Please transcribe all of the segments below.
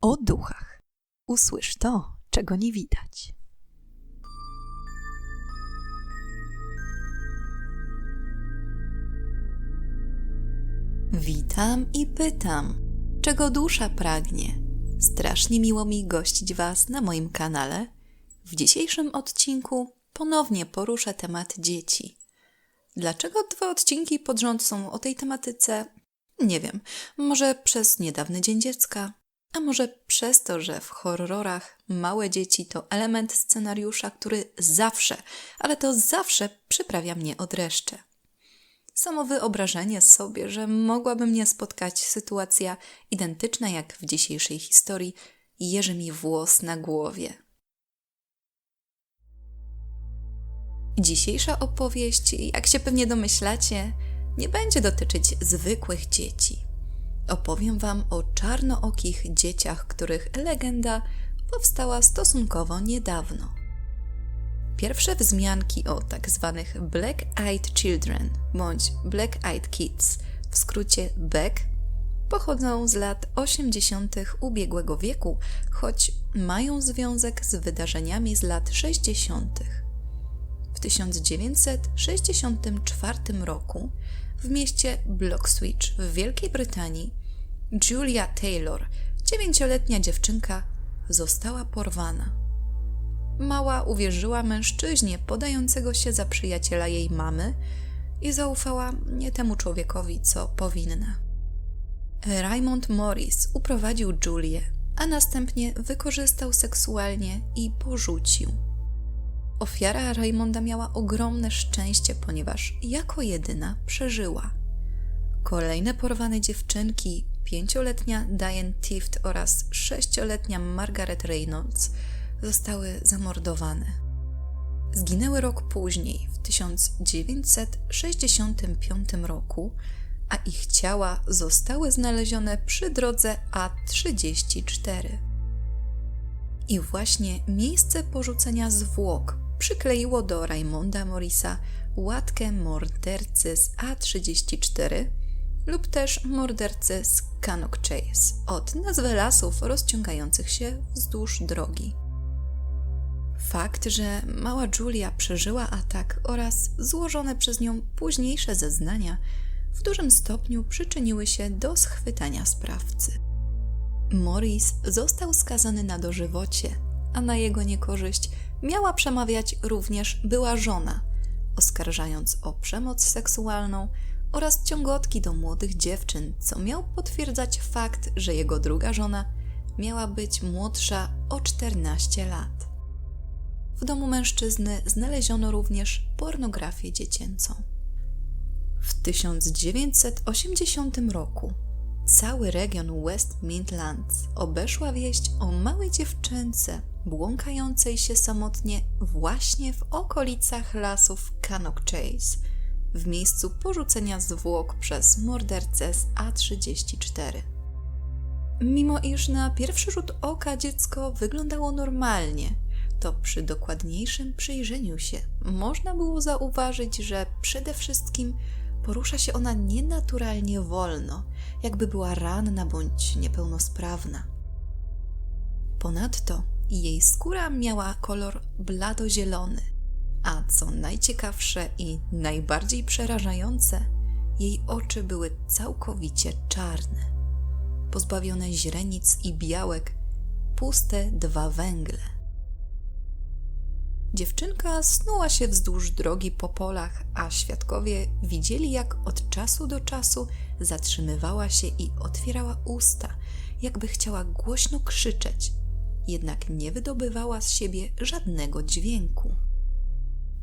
o duchach. Usłysz to, czego nie widać. Witam i pytam, czego dusza pragnie. Strasznie miło mi gościć Was na moim kanale. W dzisiejszym odcinku ponownie poruszę temat dzieci. Dlaczego dwa odcinki pod rząd są o tej tematyce? Nie wiem. Może przez niedawny Dzień Dziecka, a może przez to, że w horrorach małe dzieci to element scenariusza, który zawsze, ale to zawsze przyprawia mnie od dreszcze. Samo wyobrażenie sobie, że mogłaby mnie spotkać sytuacja identyczna jak w dzisiejszej historii, jeży mi włos na głowie. Dzisiejsza opowieść, jak się pewnie domyślacie, nie będzie dotyczyć zwykłych dzieci. Opowiem Wam o czarnookich dzieciach, których legenda powstała stosunkowo niedawno. Pierwsze wzmianki o tak zwanych Black Eyed Children bądź Black Eyed Kids, w skrócie BEC, pochodzą z lat 80. ubiegłego wieku, choć mają związek z wydarzeniami z lat 60. W 1964 roku w mieście Bloxwich w Wielkiej Brytanii Julia Taylor, dziewięcioletnia dziewczynka, została porwana. Mała uwierzyła mężczyźnie podającego się za przyjaciela jej mamy i zaufała nie temu człowiekowi, co powinna. Raymond Morris uprowadził Julię, a następnie wykorzystał seksualnie i porzucił. Ofiara Raymonda miała ogromne szczęście, ponieważ jako jedyna przeżyła. Kolejne porwane dziewczynki, pięcioletnia Diane Tift oraz sześcioletnia Margaret Reynolds, zostały zamordowane. Zginęły rok później, w 1965 roku, a ich ciała zostały znalezione przy drodze A34. I właśnie miejsce porzucenia zwłok przykleiło do Raymonda Morisa łatkę mordercy z A34 lub też mordercy z Cannock Chase od nazwy lasów rozciągających się wzdłuż drogi. Fakt, że mała Julia przeżyła atak oraz złożone przez nią późniejsze zeznania w dużym stopniu przyczyniły się do schwytania sprawcy. Morris został skazany na dożywocie, a na jego niekorzyść miała przemawiać również była żona, oskarżając o przemoc seksualną oraz ciągotki do młodych dziewczyn, co miał potwierdzać fakt, że jego druga żona miała być młodsza o 14 lat. W domu mężczyzny znaleziono również pornografię dziecięcą. W 1980 roku cały region West Midlands obeszła wieść o małej dziewczynce błąkającej się samotnie właśnie w okolicach lasów Cannock Chase, w miejscu porzucenia zwłok przez mordercę z A34. Mimo iż na pierwszy rzut oka dziecko wyglądało normalnie, to przy dokładniejszym przyjrzeniu się można było zauważyć, że przede wszystkim porusza się ona nienaturalnie wolno, jakby była ranna bądź niepełnosprawna. Ponadto jej skóra miała kolor bladozielony, a co najciekawsze i najbardziej przerażające, jej oczy były całkowicie czarne, pozbawione źrenic i białek, puste dwa węgle. Dziewczynka snuła się wzdłuż drogi po polach, a świadkowie widzieli, jak od czasu do czasu zatrzymywała się i otwierała usta, jakby chciała głośno krzyczeć, jednak nie wydobywała z siebie żadnego dźwięku.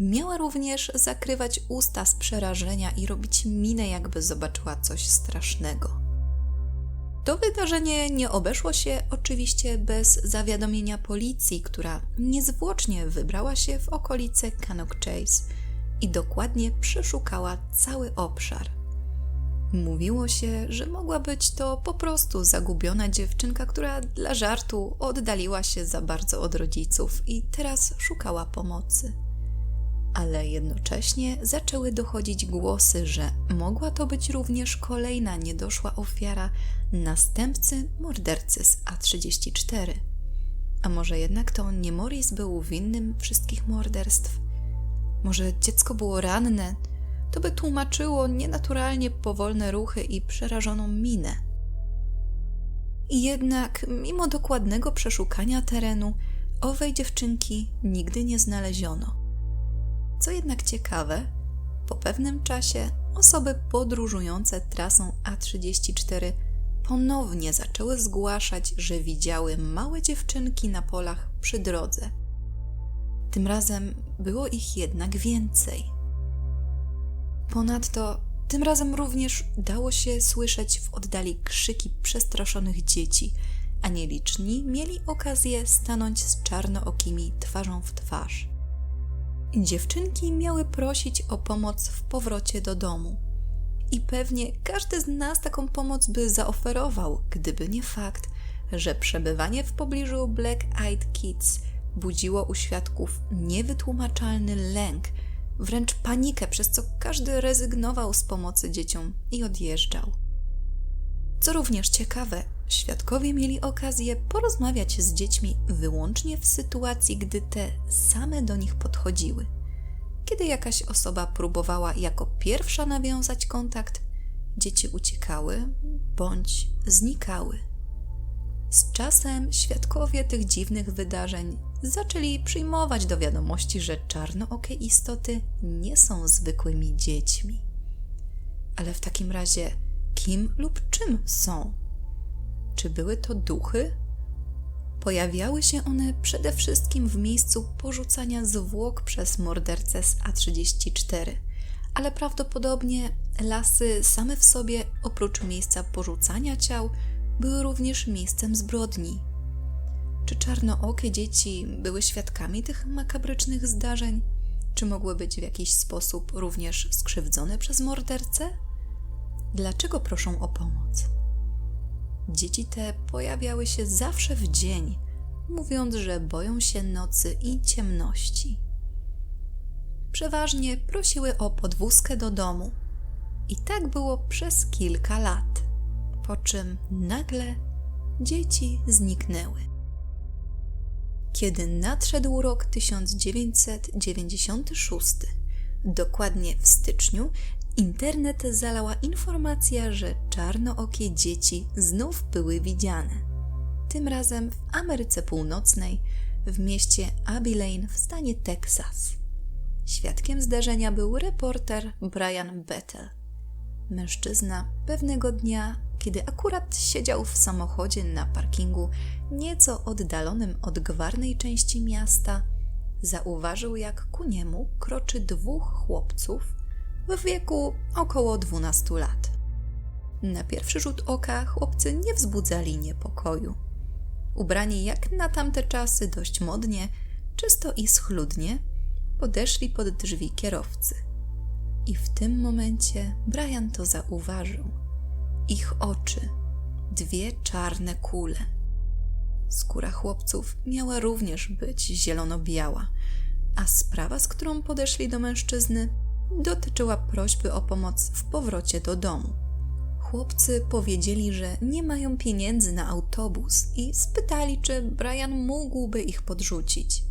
Miała również zakrywać usta z przerażenia i robić minę, jakby zobaczyła coś strasznego. To wydarzenie nie obeszło się oczywiście bez zawiadomienia policji, która niezwłocznie wybrała się w okolice Cannock Chase i dokładnie przeszukała cały obszar. Mówiło się, że mogła być to po prostu zagubiona dziewczynka, która dla żartu oddaliła się za bardzo od rodziców i teraz szukała pomocy. Ale jednocześnie zaczęły dochodzić głosy, że mogła to być również kolejna niedoszła ofiara następcy mordercy z A34. A może jednak to nie Morris był winnym wszystkich morderstw? Może dziecko było ranne? To by tłumaczyło nienaturalnie powolne ruchy i przerażoną minę. I jednak, mimo dokładnego przeszukania terenu, owej dziewczynki nigdy nie znaleziono. Co jednak ciekawe, po pewnym czasie osoby podróżujące trasą A34 ponownie zaczęły zgłaszać, że widziały małe dziewczynki na polach przy drodze. Tym razem było ich jednak więcej. Ponadto tym razem również dało się słyszeć w oddali krzyki przestraszonych dzieci, a nieliczni mieli okazję stanąć z czarnookimi twarzą w twarz. Dziewczynki miały prosić o pomoc w powrocie do domu. I pewnie każdy z nas taką pomoc by zaoferował, gdyby nie fakt, że przebywanie w pobliżu Black Eyed Kids budziło u świadków niewytłumaczalny lęk, wręcz panikę, przez co każdy rezygnował z pomocy dzieciom i odjeżdżał. Co również ciekawe, świadkowie mieli okazję porozmawiać z dziećmi wyłącznie w sytuacji, gdy te same do nich podchodziły. Kiedy jakaś osoba próbowała jako pierwsza nawiązać kontakt, dzieci uciekały bądź znikały. Z czasem świadkowie tych dziwnych wydarzeń zaczęli przyjmować do wiadomości, że czarnookie istoty nie są zwykłymi dziećmi. Ale w takim razie, kim lub czym są? Czy były to duchy? Pojawiały się one przede wszystkim w miejscu porzucania zwłok przez mordercę z A34, ale prawdopodobnie lasy same w sobie, oprócz miejsca porzucania ciał, były również miejscem zbrodni. Czy czarnookie dzieci były świadkami tych makabrycznych zdarzeń? Czy mogły być w jakiś sposób również skrzywdzone przez mordercę? Dlaczego proszą o pomoc? Dzieci te pojawiały się zawsze w dzień, mówiąc, że boją się nocy i ciemności. Przeważnie prosiły o podwózkę do domu. I tak było przez kilka lat, po czym nagle dzieci zniknęły. Kiedy nadszedł rok 1996, dokładnie w styczniu, internet zalała informacja, że czarnookie dzieci znów były widziane. Tym razem w Ameryce Północnej, w mieście Abilene w stanie Teksas. Świadkiem zdarzenia był reporter Brian Bettel. Mężczyzna pewnego dnia, kiedy akurat siedział w samochodzie na parkingu nieco oddalonym od gwarnej części miasta, zauważył, jak ku niemu kroczy dwóch chłopców w wieku około 12 lat. Na pierwszy rzut oka chłopcy nie wzbudzali niepokoju. Ubrani jak na tamte czasy dość modnie, czysto i schludnie, podeszli pod drzwi kierowcy. I w tym momencie Brian to zauważył. Ich oczy, dwie czarne kule. Skóra chłopców miała również być zielono-biała, a sprawa, z którą podeszli do mężczyzny, dotyczyła prośby o pomoc w powrocie do domu. Chłopcy powiedzieli, że nie mają pieniędzy na autobus i spytali, czy Brian mógłby ich podrzucić.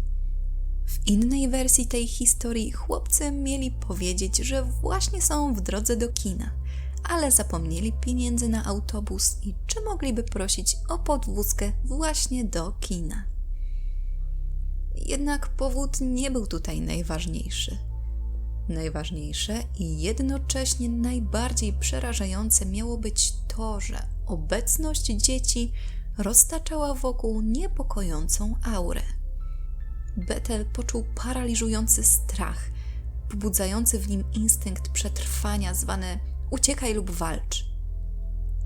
W innej wersji tej historii chłopcy mieli powiedzieć, że właśnie są w drodze do kina, ale zapomnieli pieniędzy na autobus i czy mogliby prosić o podwózkę właśnie do kina. Jednak powód nie był tutaj najważniejszy. Najważniejsze i jednocześnie najbardziej przerażające miało być to, że obecność dzieci roztaczała wokół niepokojącą aurę. Betel poczuł paraliżujący strach, pobudzający w nim instynkt przetrwania zwany uciekaj lub walcz.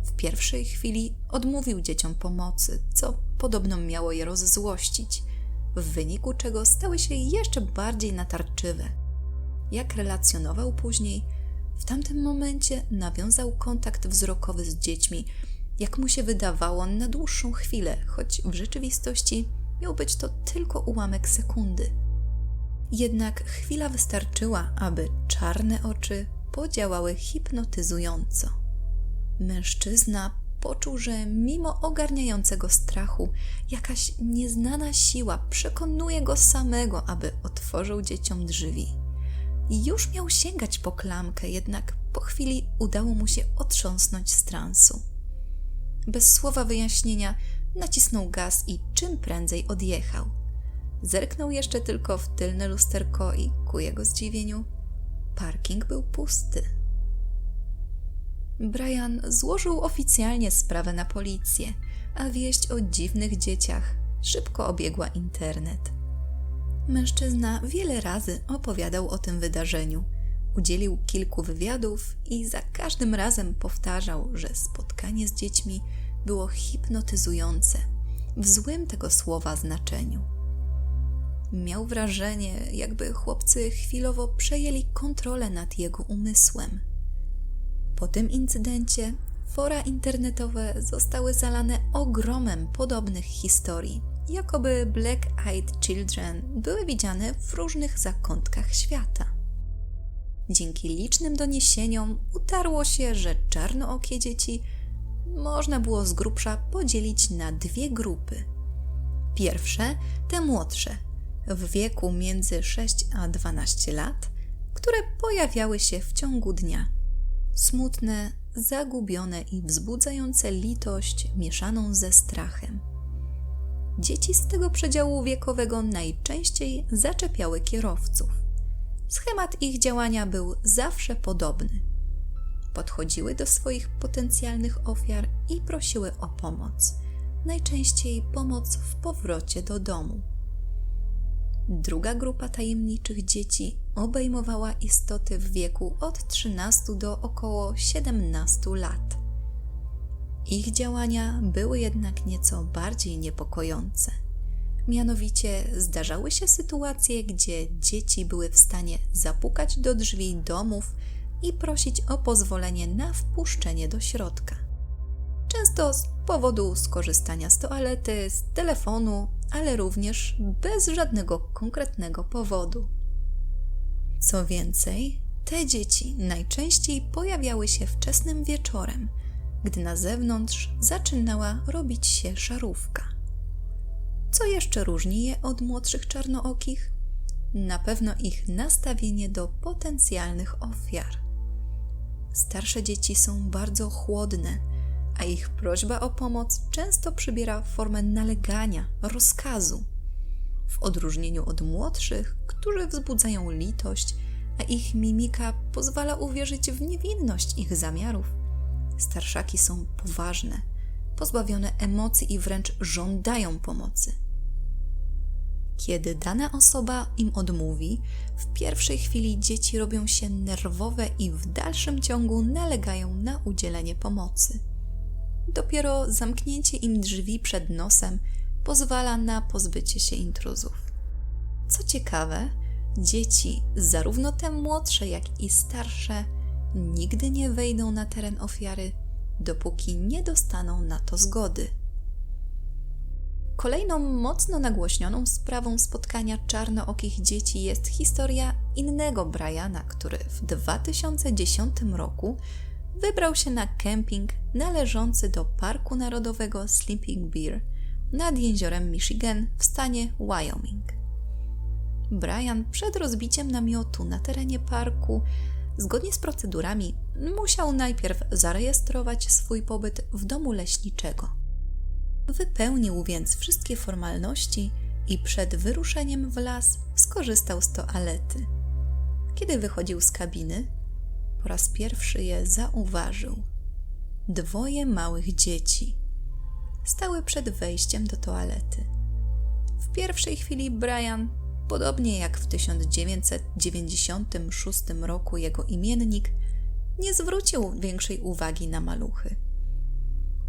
W pierwszej chwili odmówił dzieciom pomocy, co podobno miało je rozzłościć, w wyniku czego stały się jeszcze bardziej natarczywe. Jak relacjonował później, w tamtym momencie nawiązał kontakt wzrokowy z dziećmi, jak mu się wydawało, na dłuższą chwilę, choć w rzeczywistości miał być to tylko ułamek sekundy. Jednak chwila wystarczyła, aby czarne oczy podziałały hipnotyzująco. Mężczyzna poczuł, że mimo ogarniającego strachu, jakaś nieznana siła przekonuje go samego, aby otworzył dzieciom drzwi. I już miał sięgać po klamkę, jednak po chwili udało mu się otrząsnąć z transu. Bez słowa wyjaśnienia nacisnął gaz i czym prędzej odjechał. Zerknął jeszcze tylko w tylne lusterko i ku jego zdziwieniu parking był pusty. Brian złożył oficjalnie sprawę na policję, a wieść o dziwnych dzieciach szybko obiegła internet. Mężczyzna wiele razy opowiadał o tym wydarzeniu, udzielił kilku wywiadów i za każdym razem powtarzał, że spotkanie z dziećmi było hipnotyzujące w złym tego słowa znaczeniu. Miał wrażenie, jakby chłopcy chwilowo przejęli kontrolę nad jego umysłem. Po tym incydencie fora internetowe zostały zalane ogromem podobnych historii, jakoby Black Eyed Children były widziane w różnych zakątkach świata. Dzięki licznym doniesieniom utarło się, że czarnookie dzieci można było z grubsza podzielić na dwie grupy. Pierwsze, te młodsze, w wieku między 6 a 12 lat, które pojawiały się w ciągu dnia. Smutne, zagubione i wzbudzające litość mieszaną ze strachem. Dzieci z tego przedziału wiekowego najczęściej zaczepiały kierowców. Schemat ich działania był zawsze podobny. Podchodziły do swoich potencjalnych ofiar i prosiły o pomoc, najczęściej pomoc w powrocie do domu. Druga grupa tajemniczych dzieci obejmowała istoty w wieku od 13 do około 17 lat. Ich działania były jednak nieco bardziej niepokojące. Mianowicie zdarzały się sytuacje, gdzie dzieci były w stanie zapukać do drzwi domów i prosić o pozwolenie na wpuszczenie do środka. Często z powodu skorzystania z toalety, z telefonu, ale również bez żadnego konkretnego powodu. Co więcej, te dzieci najczęściej pojawiały się wczesnym wieczorem, gdy na zewnątrz zaczynała robić się szarówka. Co jeszcze różni je od młodszych czarnookich? Na pewno ich nastawienie do potencjalnych ofiar. Starsze dzieci są bardzo chłodne, a ich prośba o pomoc często przybiera formę nalegania, rozkazu. W odróżnieniu od młodszych, którzy wzbudzają litość, a ich mimika pozwala uwierzyć w niewinność ich zamiarów, starszaki są poważne, pozbawione emocji i wręcz żądają pomocy. Kiedy dana osoba im odmówi, w pierwszej chwili dzieci robią się nerwowe i w dalszym ciągu nalegają na udzielenie pomocy. Dopiero zamknięcie im drzwi przed nosem pozwala na pozbycie się intruzów. Co ciekawe, dzieci, zarówno te młodsze, jak i starsze, nigdy nie wejdą na teren ofiary, dopóki nie dostaną na to zgody. Kolejną mocno nagłośnioną sprawą spotkania czarnookich dzieci jest historia innego Briana, który w 2010 roku wybrał się na kemping należący do Parku Narodowego Sleeping Bear nad jeziorem Michigan w stanie Wyoming. Brian przed rozbiciem namiotu na terenie parku, zgodnie z procedurami, musiał najpierw zarejestrować swój pobyt w domu leśniczego. Wypełnił więc wszystkie formalności i przed wyruszeniem w las skorzystał z toalety. Kiedy wychodził z kabiny, po raz pierwszy je zauważył. Dwoje małych dzieci stały przed wejściem do toalety. W pierwszej chwili Brian, podobnie jak w 1996 roku jego imiennik, nie zwrócił większej uwagi na maluchy.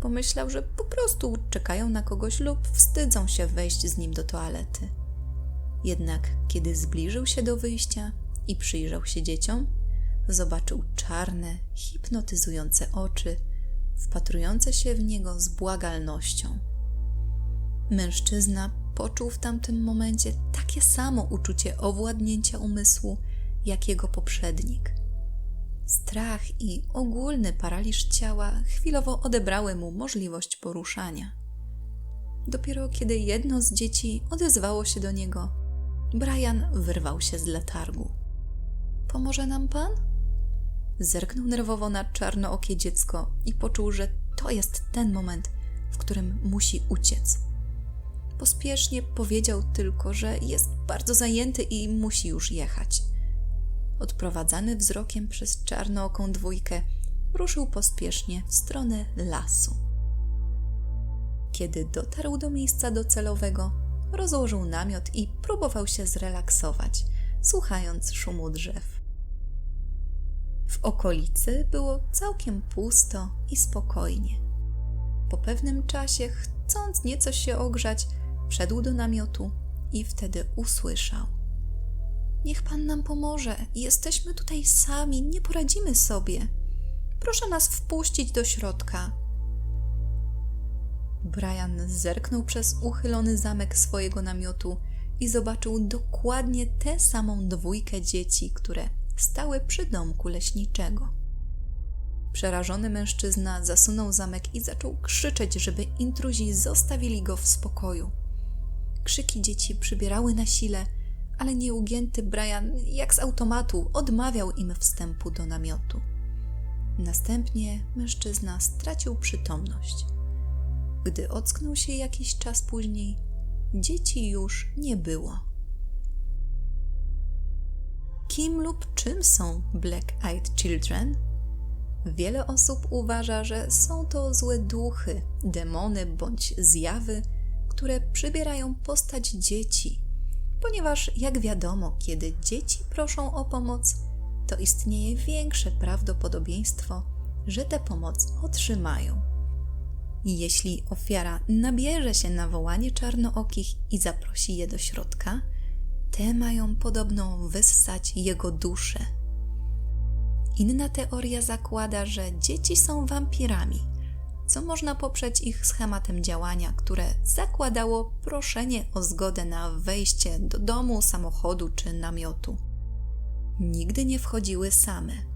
Pomyślał, że po prostu czekają na kogoś lub wstydzą się wejść z nim do toalety. Jednak kiedy zbliżył się do wyjścia i przyjrzał się dzieciom, zobaczył czarne, hipnotyzujące oczy, wpatrujące się w niego z błagalnością. Mężczyzna poczuł w tamtym momencie takie samo uczucie owładnięcia umysłu, jak jego poprzednik. Strach i ogólny paraliż ciała chwilowo odebrały mu możliwość poruszania. Dopiero kiedy jedno z dzieci odezwało się do niego, Brian wyrwał się z letargu. Pomoże nam pan? Zerknął nerwowo na czarnookie dziecko i poczuł, że to jest ten moment, w którym musi uciec. Pospiesznie powiedział tylko, że jest bardzo zajęty i musi już jechać. Odprowadzany wzrokiem przez czarnooką dwójkę, ruszył pospiesznie w stronę lasu. Kiedy dotarł do miejsca docelowego, rozłożył namiot i próbował się zrelaksować, słuchając szumu drzew. W okolicy było całkiem pusto i spokojnie. Po pewnym czasie, chcąc nieco się ogrzać, wszedł do namiotu i wtedy usłyszał: Niech pan nam pomoże, jesteśmy tutaj sami, nie poradzimy sobie. Proszę nas wpuścić do środka. Brian zerknął przez uchylony zamek swojego namiotu i zobaczył dokładnie tę samą dwójkę dzieci, które stały przy domku leśniczego. Przerażony mężczyzna zasunął zamek i zaczął krzyczeć, żeby intruzi zostawili go w spokoju. Krzyki dzieci przybierały na sile, ale nieugięty Brian, jak z automatu, odmawiał im wstępu do namiotu. Następnie mężczyzna stracił przytomność. Gdy ocknął się jakiś czas później, dzieci już nie było. Kim lub czym są Black Eyed Children? Wiele osób uważa, że są to złe duchy, demony bądź zjawy, które przybierają postać dzieci, ponieważ, jak wiadomo, kiedy dzieci proszą o pomoc, to istnieje większe prawdopodobieństwo, że tę pomoc otrzymają. Jeśli ofiara nabierze się na wołanie czarnookich i zaprosi je do środka, te mają podobno wyssać jego duszę. Inna teoria zakłada, że dzieci są wampirami, co można poprzeć ich schematem działania, które zakładało proszenie o zgodę na wejście do domu, samochodu czy namiotu. Nigdy nie wchodziły same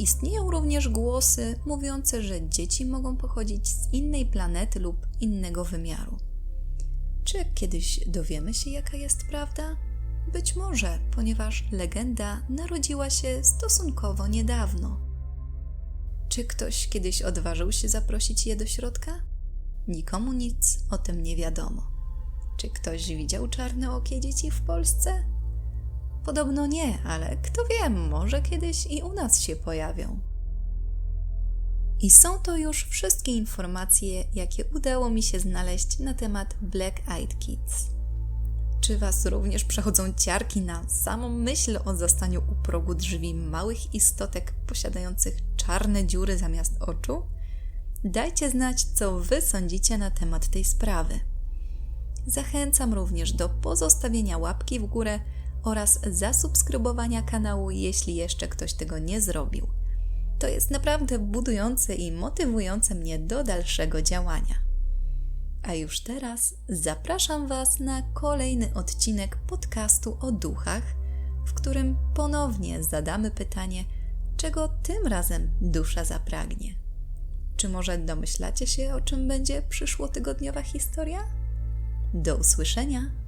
Istnieją również głosy mówiące, że dzieci mogą pochodzić z innej planety lub innego wymiaru. Czy kiedyś dowiemy się, jaka jest prawda? Być może, ponieważ legenda narodziła się stosunkowo niedawno. Czy ktoś kiedyś odważył się zaprosić je do środka? Nikomu nic o tym nie wiadomo. Czy ktoś widział czarne okie dzieci w Polsce? Podobno nie, ale kto wie, może kiedyś i u nas się pojawią. I są to już wszystkie informacje, jakie udało mi się znaleźć na temat Black Eyed Kids. Czy Was również przechodzą ciarki na samą myśl o zastaniu u progu drzwi małych istotek posiadających czarne dziury zamiast oczu? Dajcie znać, co Wy sądzicie na temat tej sprawy. Zachęcam również do pozostawienia łapki w górę oraz zasubskrybowania kanału, jeśli jeszcze ktoś tego nie zrobił. To jest naprawdę budujące i motywujące mnie do dalszego działania. A już teraz zapraszam Was na kolejny odcinek podcastu o duchach, w którym ponownie zadamy pytanie, czego tym razem dusza zapragnie. Czy może domyślacie się, o czym będzie przyszłotygodniowa historia? Do usłyszenia!